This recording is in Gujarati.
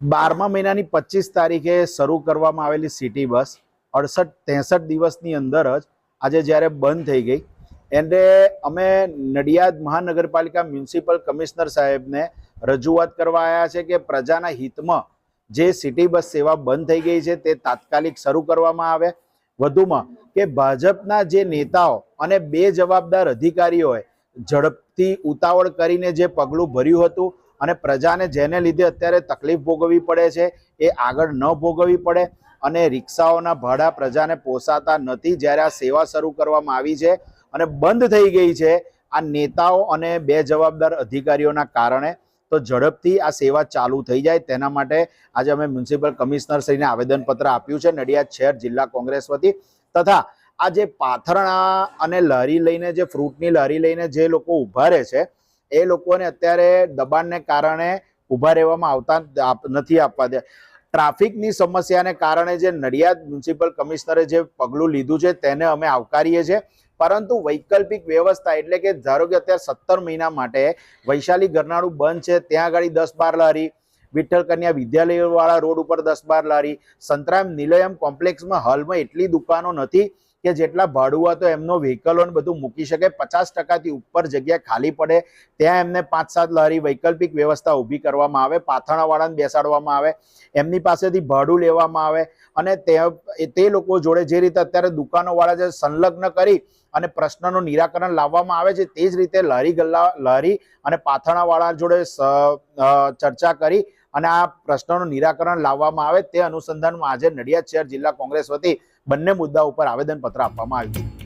બારમા મહિનાની પચીસ તારીખે શરૂ કરવામાં આવેલી સિટી બસ અડસઠ ત્રેસઠ દિવસની અંદર જ આજે જ્યારે બંધ થઈ ગઈ એટલે અમે નડિયાદ મહાનગરપાલિકા મ્યુનિસિપલ કમિશનર સાહેબને રજૂઆત કરવા આવ્યા છે કે પ્રજાના હિતમાં જે સિટી બસ સેવા બંધ થઈ ગઈ છે તે તાત્કાલિક શરૂ કરવામાં આવે. વધુમાં કે ભાજપના જે નેતાઓ અને બે જવાબદાર અધિકારીઓએ ઝડપથી ઉતાવળ કરીને જે પગલું ભર્યું હતું અને પ્રજાને જેને લીધે અત્યારે તકલીફ ભોગવવી પડે છે, એ આગળ ન ભોગવવી પડે. અને રિક્ષાઓના ભાડા પ્રજાને પોસાતા નથી જ્યારે આ સેવા શરૂ કરવામાં આવી છે અને બંધ થઈ ગઈ છે. આ નેતાઓ અને બે જવાબદાર અધિકારીઓના કારણે તો ઝડપથી આ સેવા ચાલુ થઈ જાય. તેના માટે આજે અમે મ્યુનિસિપલ કમિશનર શ્રીને આવેદનપત્ર આપ્યું છે, નડિયાદ શહેર જિલ્લા કોંગ્રેસ વતી. તથા આ જે પાથરણા અને લારી લઈને જે, ફ્રૂટની લારી લઈને જે લોકો ઊભા રહે છે એ લોકોને અત્યારે દબાણને કારણે ઊભા રહેવામાં આવતા નથી આપવા દે. ટ્રાફિકની સમસ્યાને કારણે જે નડિયાદ મ્યુનિસિપલ કમિશનરે જે પગલું લીધું છે તેને અમે આવકારીએ છીએ. પરંતુ વૈકલ્પિક વ્યવસ્થા એટલે કે ધારો કે અત્યારે સત્તર મહિના માટે વૈશાલી ગરનાળું બંધ છે, ત્યાં આગળ દસ બાર લારી, વિઠ્ઠલ કન્યા વિદ્યાલયવાળા રોડ ઉપર દસ બાર લારી, સંતરામ નિલયમ કોમ્પ્લેક્સમાં હાલમાં એટલી દુકાનો નથી. કે જેટલા ભાડુઆ તો એમનો વ્હીકલો ને બધું મૂકી શકે, પચાસ ટકાથી ઉપર જગ્યા ખાલી પડે, ત્યાં એમને પાંચ સાત લહેરી વૈકલ્પિક વ્યવસ્થા ઊભી કરવામાં આવે પાથણાવાળાને બેસાડવામાં આવે, એમની પાસેથી ભાડું લેવામાં આવે અને તે તે લોકો જોડે જે રીતે અત્યારે દુકાનોવાળા જે સંલગ્ન કરી અને પ્રશ્નનું નિરાકરણ લાવવામાં આવે છે, તે જ રીતે લહેરી ગલ્લા લહેરી અને પાથણાવાળા જોડે ચર્ચા કરી અને આ પ્રશ્નોનું નિરાકરણ લાવવામાં આવે તે અનુસંધાનમાં આજે નડિયાદ શહેર જિલ્લા કોંગ્રેસ વતી બંને મુદ્દા ઉપર આવેદનપત્ર આપવામાં આવ્યું છે